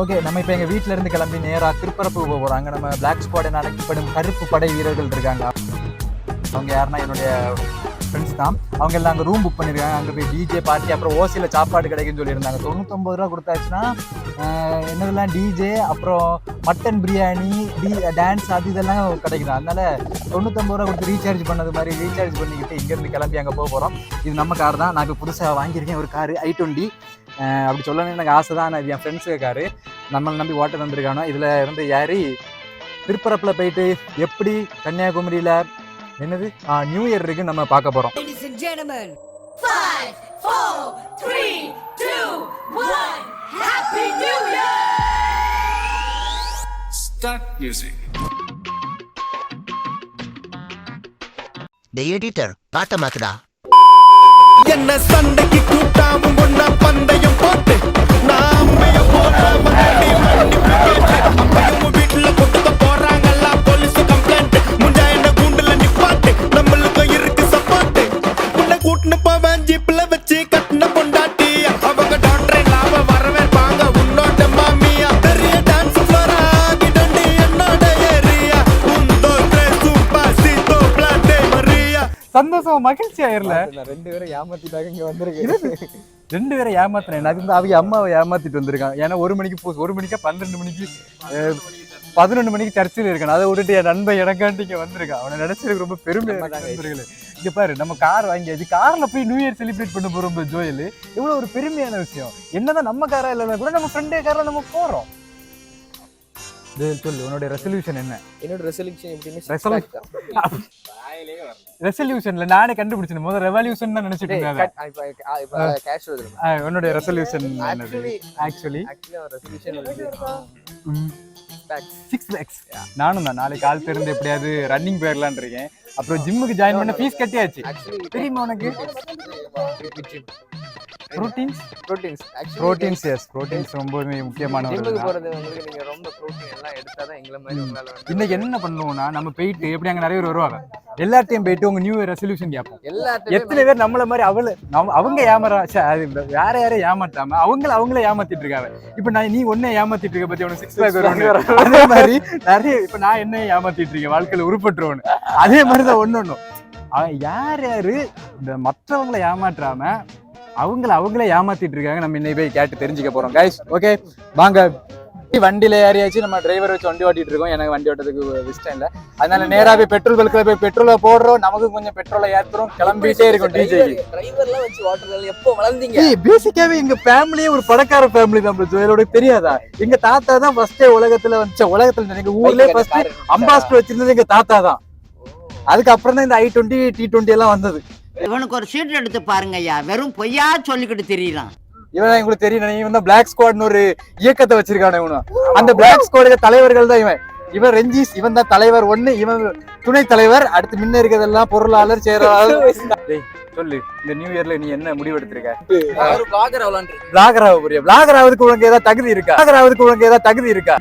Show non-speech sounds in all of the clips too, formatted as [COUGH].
Okay நம்ம இப்போ எங்கள் வீட்டில இருந்து கிளம்பி நேராக திருப்பரப்பு போக போகிறோம் அங்கே நம்ம பிளாக் ஸ்குவாட் என அழைக்கப்படும் கருப்பு படை வீரர்கள் இருக்காங்க. அவங்க யாருன்னா என்னுடைய ஃப்ரெண்ட்ஸ் தான். அவங்க எல்லாம் அங்கே ரூம் புக் பண்ணியிருக்காங்க அங்கே போய் டிஜே பார்ட்டி அப்புறம் ஓசியில் சாப்பாடு கிடைக்குன்னு சொல்லியிருந்தாங்க. தொண்ணூத்தொம்பது ரூபா கொடுத்தாச்சுன்னா என்னதெல்லாம் டிஜே அப்புறம் மட்டன் பிரியாணி டி டான்ஸ் அது இதெல்லாம் கிடைக்குது. அதனால தொண்ணூத்தொம்பது ரூபா கொடுத்து ரீசார்ஜ் பண்ணது மாதிரி ரீசார்ஜ் பண்ணிக்கிட்டு இங்கேருந்து கிளம்பி அங்கே போக போகிறோம் இது நம்ம கார் தான். நான் இப்போ புதுசாக வாங்கியிருக்கேன். ஒரு கார் ஐ டுவெண்ட்டி அப்படி சொல்லணும்னு எனக்கு ஆசை தான் என் ஃப்ரெண்ட்ஸுக்கு காரு நம்மளை நம்பி ஓட்ட வந்திருக்கானோ இதில் இருந்து ஏறி திருப்பரப்பில் போயிட்டு எப்படி கன்னியாகுமரியில் என்னது? நியூ இயர் இருக்கு நம்ம பார்க்க போகிறோம் Ladies and gentlemen, என்ன சண்டைக்கு கூட்டாமும் ஒன்னா பந்தயம் போட்டு நான் அம்மைய போற மறுபடி அப்பையும் சந்தோஷம் மகிழ்ச்சி ஆயிரல? ரெண்டு பேரும் ஏமாத்திட்டாங்க இங்க வந்திருக்கு. ரெண்டு பேரை ஏமாத்தினேன் அது வந்து அவங்க அம்மாவை ஏமாத்திட்டு வந்திருக்கான். ஏன்னா ஒரு மணிக்கு போ ஒரு மணிக்கா பன்னெண்டு மணிக்கு பதினொன்று மணிக்கு சர்ச்சில் இருக்கணும் அதை விட்டுட்டு என் நண்பன் எனக்காண்டி இங்க வந்திருக்கான். அவனை நினைச்சதுக்கு ரொம்ப பெருமை நண்பர்களே. இங்க பாரு நம்ம கார் வாங்கியாச்சு கார்ல போய் நியூ இயர் செலிப்ரேட் பண்ண bro ஜோயல். இவ்வளவு ஒரு பெருமையான விஷயம். என்னதான் நம்ம காரா இல்லைன்னா கூட நம்ம ஃப்ரெண்டே கார்ல நம்ம போறோம். ஜோயல் சொல்லு. உன்னோட ரெசல்யூஷன் என்ன? என்னோட ரெசல்யூஷன் எப்படின்னு Resolution. ரெசல்யூஷன்ல நானே கண்டுபிடிச்சேன் முதல்ல ரெவல்யூஷன் தான் நினைச்சிட்டு ஆஹ் உன்னோட ரெசல்யூஷன் என்னது? Actually- ஆக்சுவலி சிக்ஸ் லேக்ஸ் நானும் தான். நாளைக்கு கால் தெரிந்து எப்படியாவது ரன்னிங் போயிடலான்னு இருக்கேன். அப்புறம் ஜிம்முக்கு ஜாயின் பண்ண ஃபீஸ் கட்டியாச்சு. தெரியுமா உனக்கு? Proteins proteins proteins yes proteins ரொம்பவே முக்கியமான ஒரு. போறது உங்களுக்கு நீங்க ரொம்ப ப்ரோட்டீன் எல்லாம் எடுத்தாதான் எங்களை மாதிரி உங்களால வந்து இன்னைக்கு என்ன பண்ணுவோம்னா நம்ம போயிட்டு எப்படி அங்க நிறைய பேர் வருவாங்க. எல்லாத்தையும் போயிட்டு உங்க நியூ இயர் ரெசல்யூஷன் கேட்போம். எல்லாத்தையுமே எத்தனை பேர் நம்மள மாதிரி அவள நம்ம- அவங்க ஏமாறா அது வேற யாரையும் ஏமாத்தாம அவங்கள அவங்கள ஏமாத்திட்டு இருக்காங்க. இப்ப நான் நீ ஒன்னே ஏமாத்திட்டு இருக்க பத்தி உனக்கு சிக்ஸ் பேக் [LAUGHS] வரும். அதே மாதிரி நிறைய இப்ப நான் என்ன ஏமாத்திட்டு இருக்கேன். வாழ்க்கையில உருப்பட்டுருவோன்னு. அதே மாதிரி தான் ஒண்ணு ஒண்ணும். அவன் யார் யாரு? இந்த மற்றவங்களை ஏமாற்றாம அவங்கள அவங்களே ஏமாத்திட்டு இருக்காங்க. நம்ம இன்னைக்கு போய் கேட்டு தெரிஞ்சுக்க போறோம். கைஸ் ஓகே வாங்க. வண்டியில ஏறியாச்சு நம்ம டிரைவர் வச்சு வண்டி ஓட்டிட்டு இருக்கோம். எனக்கு வண்டி ஓட்டதுக்கு இஷ்டம் இல்ல. அதனால நேராவே பெட்ரோல் பல்க்ல போய் பெட்ரோலை போடுறோம். நமக்கு கொஞ்சம் பெட்ரோலை ஏத்துறோம். கிளம்பிட்டே இருக்கும் டிஜே டிரைவர்லாம் வச்சு ஓட்டுறதுல எப்போ வளர்ந்தீங்க? பேசிக்காவே எங்க ஃபேமிலியே ஒரு பணக்கார ஃபேமிலி தான். ஜோயலோட தெரியாதா? எங்க தாத்தா தான் ஃபர்ஸ்ட் உலகத்துல வந்து உலகத்துல எங்க ஊர்லயே ஃபர்ஸ்ட் அம்பாஸ்டர் வச்சிருந்தது எங்க தாத்தா தான். அதுக்கப்புறம் தான் இந்த ஐ டுவெண்ட்டி டி டுவெண்ட்டி எல்லாம் வந்தது. இவனுக்கு ஒரு சீட் எடுத்து பாருங்க ஐயா. வெறும் பொய்யா சொல்லிக்கிட்டு தெரியலாம் இவன் உங்களுக்கு தெரியும் இவன் தான் பிளாக் ஸ்குவாட்னு ஒரு இயக்கத்தை வச்சிருக்கானே இவனும் அந்த பிளாக் ஸ்குவாடுக்கு தலைவர்கள் தான் இவன். இவன் ரெஞ்சிஸ் இவன் தான் தலைவர் ஒண்ணு இவன் துணை தலைவர். அடுத்து முன்ன இருக்கிறதெல்லாம் பொருளாளர் செயலாளர். டேய், சொல்லு. இந்த நியூ இயர்ல நீ என்ன முடிவு எடுத்திருக்க பிளாகர் ஆக புரிய பிளாகர் ஆகுதுக்கு உனக்கு ஏதாவது தகுதி இருக்கா? பிளாகர் ஆகுதுக்கு உனக்கு ஏதாவது தகுதி இருக்கா?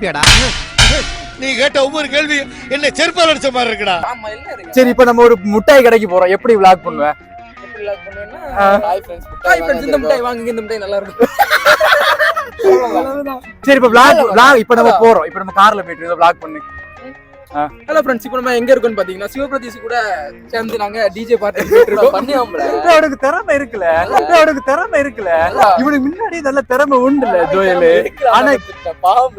நீ கேட்ட ஒவ்வொரு கேள்வி என்ன செருப்பால் அடிச்ச மாதிரி இருக்குடா. ஆமா இல்ல இருக்கு. சரி இப்ப நம்ம ஒரு முட்டாய் கடைக்கு போறோம். எப்படி விளாக் பண்ணுவேன் எப்படி லாக் பண்ணுவேன்னா ஆ. ஹாய் ஃப்ரெண்ட்ஸ் ஹாய் ஃப்ரெண்ட்ஸ் இந்த மிட்டாய் வாங்குங்க இந்த மிட்டாய் நல்லா இருக்கும். சரி இப்ப விளாக் விளாக் இப்ப நம்ம போறோம். இப்ப நம்ம கார்ல போயிட்டு விளாக் பண்ணு. ஹலோ ஃப்ரெண்ட்ஸ் இப்போ நம்ம எங்க இருக்கோம்னு பாத்தீங்கன்னா சிவபிரதீஷ் கூட சேர்ந்து நாங்க டிஜே பார்ட்டி இருக்கோம். [LAUGHS] அவனுக்கு திறமை இருக்குல்ல அவனுக்கு திறமை இருக்குல்ல இவனுக்கு முன்னாடி நல்ல திறமை உண்டுல ஜோயலு. ஆனா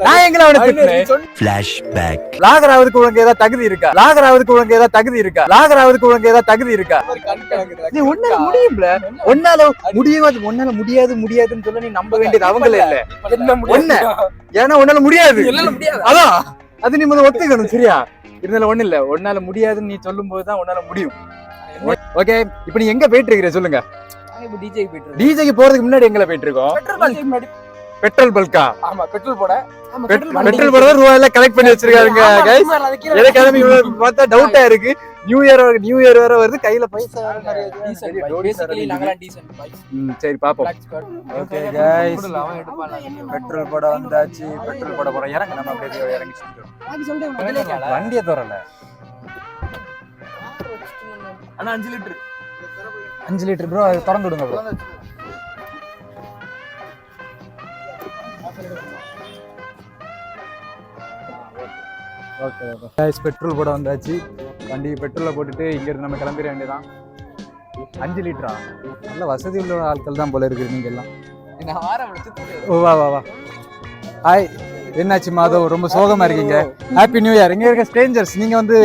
நான் எங்களை அவனை திட்டினேன். ஃபிளாஷ்பேக் லாகர் ஆகுதுக்கு உனக்கு ஏதாவது தகுதி இருக்கா? லாகர் ஆகுதுக்கு உனக்கு ஏதாவது தகுதி இருக்கா? லாகர் ஆகுதுக்கு உனக்கு ஏதாவது தகுதி இருக்கா? நீ உன்னால முடியும்ல? உன்னால முடியாது உன்னால முடியாது முடியாதுன்னு சொல்ல நீ நம்ப வேண்டியது அவங்களே இல்ல. என்ன? ஒண்ணு. ஏன்னா உன்னால முடியாது. என்னால முடியாது? அதான். அது நீ முதல்ல ஒத்துக்கணும் சரியா? இருந்தாலும் ஒண்ணு இல்ல. உன்னால முடியாதுன்னு நீ சொல்லும் போதுதான் உன்னால முடியும். ஓகே இப்போ நீ எங்க போயிட்டு இருக்கிற? சொல்லுங்க. நாங்க இப்போ டிஜே போயிட்டு இருக்கோம் டிஜேக்கு போறதுக்கு முன்னாடி எங்க போயிட்டு இருக்கோம். பெட்ரோல் பல்கா? ஆமா பெட்ரோல் போட. ஆமா பெட்ரோல் போட. ரூபாய் எல்லாம் கலெக்ட் பண்ணி வச்சிருக்காருங்க கைஸ் எனக்கு பார்த்தா டவுட்டா இருக்கு. நியூ இயர் நியூ இயர் வேற வருது கையில பைசா வேற நிறைய இருக்கு. சரி, பாப்போம். ஓகே கைஸ் பெட்ரோல் போட வந்தாச்சு பெட்ரோல் போட போறோம். இறங்க நம்ம அப்படியே இறங்கி சொல்லிட்டோம் வண்டியை தரல. ஆனா அஞ்சு லிட்டர். அஞ்சு லிட்டர் ப்ரோ அது திறந்து விடுங்க ப்ரோ ஓகே ஓகே பெட்ரோல் போட வந்தாச்சு. வண்டி பெட்ரோலை போட்டுட்டு இங்கேருந்து நம்ம கிளம்பிட வேண்டியதான் அஞ்சு லிட்டரா நல்ல வசதி உள்ள ஆட்கள் தான் போல இருக்குது நீங்கள் எல்லாம். ஓ வா வா வா. ஹாய் என்னாச்சு மாதவ்? ரொம்ப சோகமாக இருக்கீங்க. ஹாப்பி நியூ இயர் இங்கே இருக்க ஸ்ட்ரேஞ்சர்ஸ் நீங்கள் வந்து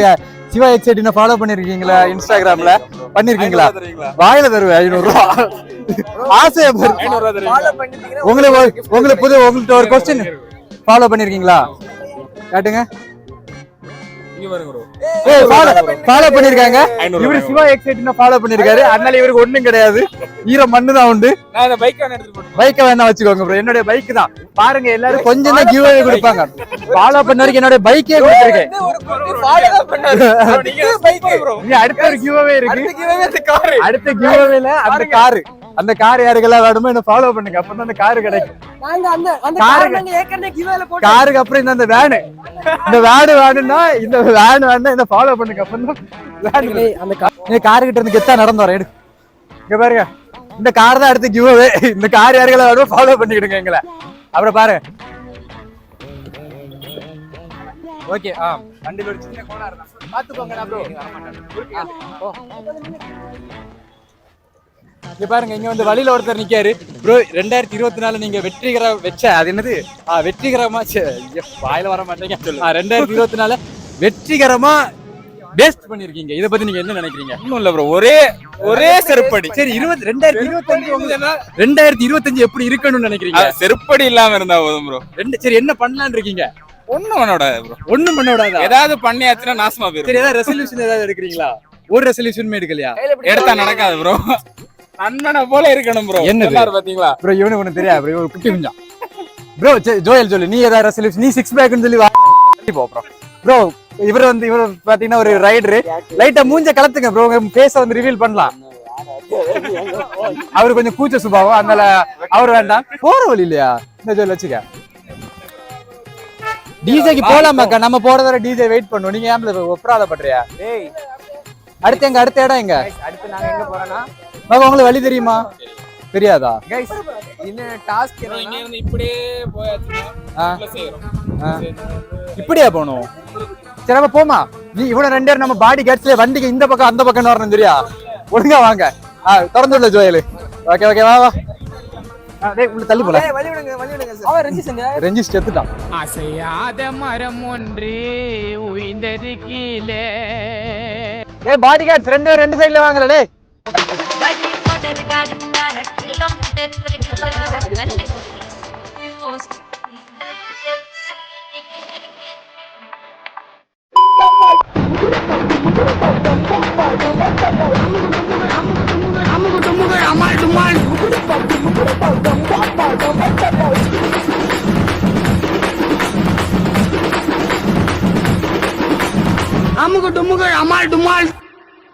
சிவா எக்ஸைட்டின ஃபாலோ பண்ணிருக்கீங்களா இன்ஸ்டாகிராம்ல பண்ணிருக்கீங்களா? வாயில தருவேன் ஐநூறு ரூபா ஆசையா உங்களுக்கு உங்களுக்கு புது உங்கள்ட்ட ஒரு கொஸ்டின் ஃபாலோ பண்ணிருக்கீங்களா? காட்டுங்க. ஃபாலோ பண்ணிருக்காங்க. இவரு சிவா எக்ஸைட்டின ஃபாலோ பண்ணிருக்காரு. அதனால இவருக்கு ஒண்ணும் கிடையாது. ஈர மண்ணு தான் உண்டு. பைக்கை வேணா வச்சுக்கோங்க ப்ரோ என்னுடைய பைக் தான். பாருங்க எல்லாரும் கொஞ்சம் தான் கிவ் அவே கொடுப்பாங்க. ஃபாலோ பண்ண வரைக்கும் என்னோட பைக்கே கொடுத்துருக்கேன். [LAUGHS] அடுத்த ஒரு கிவ் அவே இருக்கு. அடுத்து அந்த கார் அடுத்த கிவ் அவேல அந்த காரு அந்த கார் யாருக்கெல்லாம் வேணுமோ என்ன ஃபாலோ பண்ணுங்க. அப்பதான் அந்த காரு கிடைக்கும். காருக்கு அப்புறம் இந்த அந்த வேனு இந்த வேனு வேணும்னா இந்த வேன் வேணும்னா இந்த ஃபாலோ பண்ணுங்க. அப்பதான் வேன் அந்த கார் கிட்ட இருந்து கெத்தா நடந்து வரேன் எடு இங்க பாருங்க. இந்த கார் தான் அடுத்து கிவ் இந்த கார் யாருக்கெல்லாம் வேணுமோ ஃபாலோ பண்ணிக்கிடுங்க எங்களை. அப்புறம் பாருங்க. ஓகே ஆ. வண்டியில் ஒரு சின்ன கோளாறு தான். பாத்துக்கோங்க ப்ரோ இங்க பாருங்க இங்க வந்து வழியில ஒருத்தர் நிக்காரு. ப்ரோ ரெண்டாயிரத்தி இருபத்தி நாலு நீங்க வெற்றிகர வெச்ச அது என்னது? வெற்றிகரமா வாயில வர மாட்டேங்க. ரெண்டாயிரத்தி இருபத்தி நாலு வெற்றிகரமா வேஸ்ட் பண்ணிருக்கீங்க. இத பத்தி நீங்க என்ன நினைக்கிறீங்க? ஒண்ணும் இல்ல ப்ரோ ஒரே ஒரே செருப்படி. சரி இருபது ரெண்டாயிரத்தி இருபத்தஞ்சு ரெண்டாயிரத்தி இருபத்தஞ்சு எப்படி இருக்கணும்னு நினைக்கிறீங்க? செருப்படி இல்லாம இருந்தா போதும் ப்ரோ ரெண்டு சரி என்ன பண்ணலாம்னு இருக்கீங்க? ஒண்ணும் பண்ணோட ப்ரோ ஒண்ணும் பண்ண விடாதா ஏதாவது பண்ணியாச்சுன்னா நாசமா போயிரும் சரி ஏதாவது ரெசல்யூஷன் ஏதாவது எடுக்கிறீங்களா? ஒரு ரெசல்யூஷனுமே எடுக்கலையா? எடுத்தா நடக்காது ப்ரோ நண்பனை போல இருக்கணும் ப்ரோ? எல்லாரும் பாத்தீங்களா? ப்ரோ இவனுக்கு ஒண்ணு தெரியாது ப்ரோ ஒரு குட்டி குஞ்சா. ப்ரோ ஜோயல் சொல்லு நீ ஏதாவது ரெசல்யூஷன் நீ சிக்ஸ் பேக்னு சொல்லி வா போ ப்ரோ ப்ரோ இவர் வந்து இவர் பாத்தீங்கன்னா ஒரு ரைடரு லைட்டா மூஞ்ச கலத்துங்க ப்ரோ ஃபேஸ வந்து ரிவீல் பண்ணலாம். அவர் கொஞ்சம் கூச்ச சுபாவம். அதனால அவர் வேண்டாம். போற வழி இல்லையா? இந்த ஜோல் வச்சுக்க. டிஜேக்கு போலாமாக்கா? நம்ம போற வரை டிஜே வெயிட் பண்ணுவோம். நீங்க ஏன் ஒப்பராத பண்றியா டேய் அடுத்து எங்க அடுத்த இடம் எங்க? அடுத்து நாங்க எங்க போறோம்னா? பாபா உங்களுக்கு வழி தெரியுமா? தெரியாதா? கைஸ் இன்னும் டாஸ்க் என்னன்னா இருந்து இப்படியே. ஆ. இப்படியா போகணும்? சரி அப்ப போமா நீ இவ்வளவு ரெண்டு பேரும் நம்ம பாடி கேட்ஸ்ல வண்டிக்கு இந்த பக்கம் அந்த பக்கம் வரணும் சரியா ஒழுங்கா வாங்க. திறந்து விடல ஜோயல் ஓகே ஓகே வா வா. தள்ளி போல ஏய், வழி விடுங்க வழி விடுங்க அவன் ரெஜிஸ்டர் ரெஞ்சிஸ் செத்துட்டான். அசையாத மரம் ஒன்று உயிர்ந்தது கீழே. ஏ பாடி கேட்ஸ் ரெண்டு ரெண்டு சைடுல வாங்கல டேய். அமுகு டுமுகு আমার ডুমাল